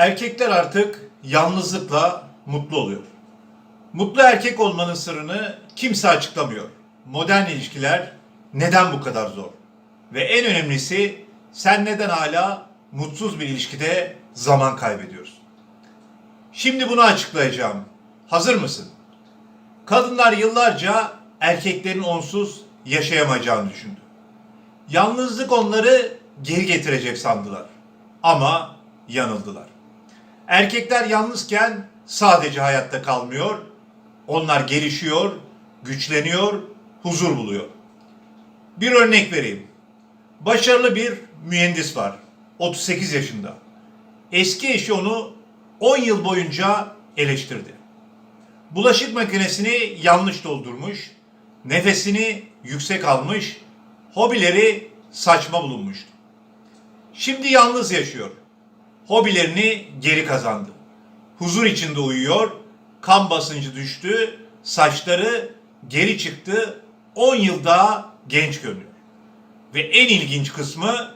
Erkekler artık yalnızlıkla mutlu oluyor. Mutlu erkek olmanın sırrını kimse açıklamıyor. Modern ilişkiler neden bu kadar zor? Ve en önemlisi sen neden hala mutsuz bir ilişkide zaman kaybediyorsun? Şimdi bunu açıklayacağım. Hazır mısın? Kadınlar yıllarca erkeklerin onsuz yaşayamayacağını düşündü. Yalnızlık onları geri getirecek sandılar. Ama yanıldılar. Erkekler yalnızken sadece hayatta kalmıyor, onlar gelişiyor, güçleniyor, huzur buluyor. Bir örnek vereyim. Başarılı bir mühendis var. 38 yaşında. Eski eşi onu 10 yıl boyunca eleştirdi. Bulaşık makinesini yanlış doldurmuş, nefesini yüksek almış, hobileri saçma bulunmuştu. Şimdi yalnız yaşıyor. Hobilerini geri kazandı. Huzur içinde uyuyor, kan basıncı düştü, saçları geri çıktı, 10 yıl daha genç görünüyor. Ve en ilginç kısmı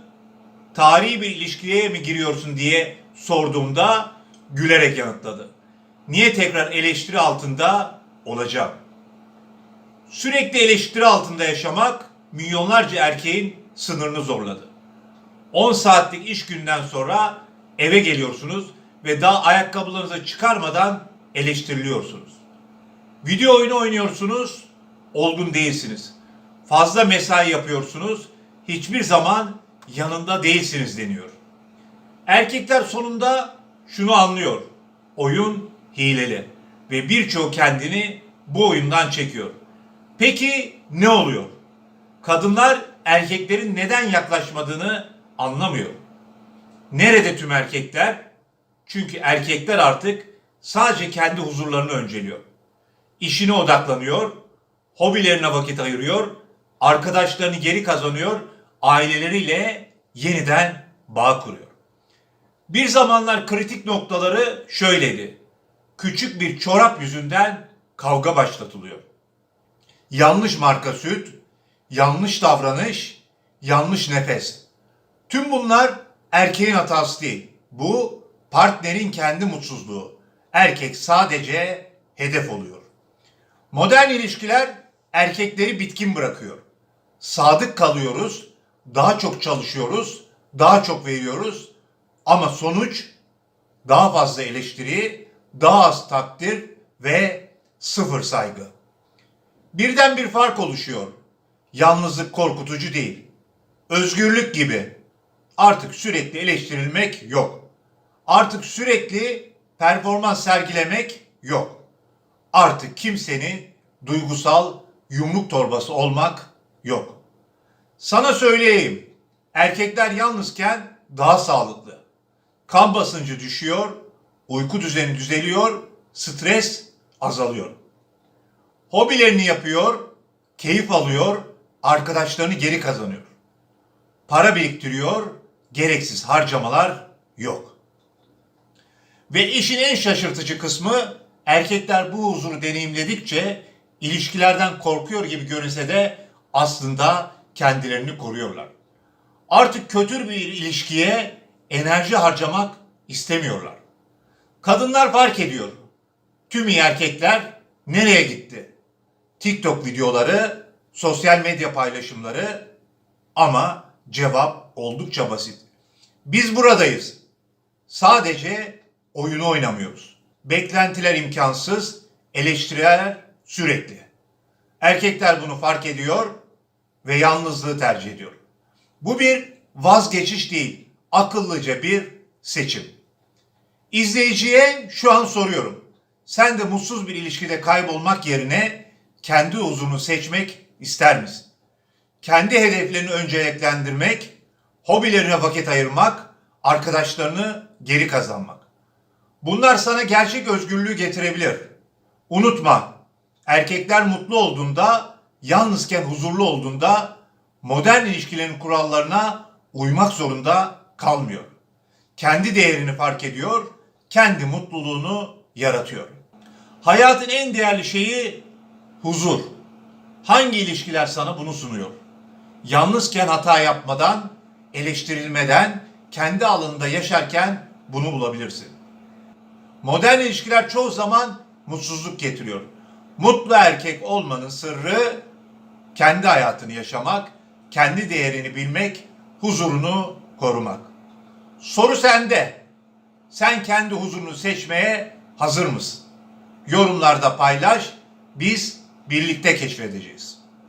tarihi bir ilişkiye mi giriyorsun diye sorduğumda gülerek yanıtladı. Niye tekrar eleştiri altında olacağım? Sürekli eleştiri altında yaşamak milyonlarca erkeğin sınırını zorladı. 10 saatlik iş günden sonra eve geliyorsunuz ve daha ayakkabılarınızı çıkarmadan eleştiriliyorsunuz. Video oyunu oynuyorsunuz, olgun değilsiniz. Fazla mesai yapıyorsunuz, hiçbir zaman yanında değilsiniz deniyor. Erkekler sonunda şunu anlıyor. Oyun hileli ve birçoğu kendini bu oyundan çekiyor. Peki ne oluyor? Kadınlar erkeklerin neden yaklaşmadığını anlamıyor. Nerede tüm erkekler? Çünkü erkekler artık sadece kendi huzurlarını önceliyor. İşine odaklanıyor, hobilerine vakit ayırıyor, arkadaşlarını geri kazanıyor, aileleriyle yeniden bağ kuruyor. Bir zamanlar kritik noktaları şöyleydi. Küçük bir çorap yüzünden kavga başlatılıyor. Yanlış marka süt, yanlış davranış, yanlış nefes. Tüm bunlar erkeğin hatası değil. Bu partnerin kendi mutsuzluğu. Erkek sadece hedef oluyor. Modern ilişkiler erkekleri bitkin bırakıyor. Sadık kalıyoruz, daha çok çalışıyoruz, daha çok veriyoruz ama sonuç daha fazla eleştiri, daha az takdir ve sıfır saygı. Birden bir fark oluşuyor. Yalnızlık korkutucu değil. Özgürlük gibi. Artık sürekli eleştirilmek yok. Artık sürekli performans sergilemek yok. Artık kimsenin duygusal yumruk torbası olmak yok. Sana söyleyeyim. Erkekler yalnızken daha sağlıklı. Kan basıncı düşüyor, uyku düzeni düzeliyor, stres azalıyor. Hobilerini yapıyor, keyif alıyor, arkadaşlarını geri kazanıyor. Para biriktiriyor, gereksiz harcamalar yok. Ve işin en şaşırtıcı kısmı erkekler bu huzuru deneyimledikçe ilişkilerden korkuyor gibi görünse de aslında kendilerini koruyorlar. Artık kötü bir ilişkiye enerji harcamak istemiyorlar. Kadınlar fark ediyor. Tüm erkekler nereye gitti? TikTok videoları, sosyal medya paylaşımları ama cevap oldukça basit. Biz buradayız. Sadece oyunu oynamıyoruz. Beklentiler imkansız, eleştiriler sürekli. Erkekler bunu fark ediyor ve yalnızlığı tercih ediyor. Bu bir vazgeçiş değil, akıllıca bir seçim. İzleyiciye şu an soruyorum. Sen de mutsuz bir ilişkide kaybolmak yerine kendi huzurunu seçmek ister misin? Kendi hedeflerini önceliklendirmek, hobilerine vakit ayırmak, arkadaşlarını geri kazanmak. Bunlar sana gerçek özgürlüğü getirebilir. Unutma, erkekler mutlu olduğunda, yalnızken huzurlu olduğunda modern ilişkilerin kurallarına uymak zorunda kalmıyor. Kendi değerini fark ediyor, kendi mutluluğunu yaratıyor. Hayatın en değerli şeyi huzur. Hangi ilişkiler sana bunu sunuyor? Yalnızken hata yapmadan, eleştirilmeden, kendi alanında yaşarken bunu bulabilirsin. Modern ilişkiler çoğu zaman mutsuzluk getiriyor. Mutlu erkek olmanın sırrı kendi hayatını yaşamak, kendi değerini bilmek, huzurunu korumak. Soru sende. Sen kendi huzurunu seçmeye hazır mısın? Yorumlarda paylaş, biz birlikte keşfedeceğiz.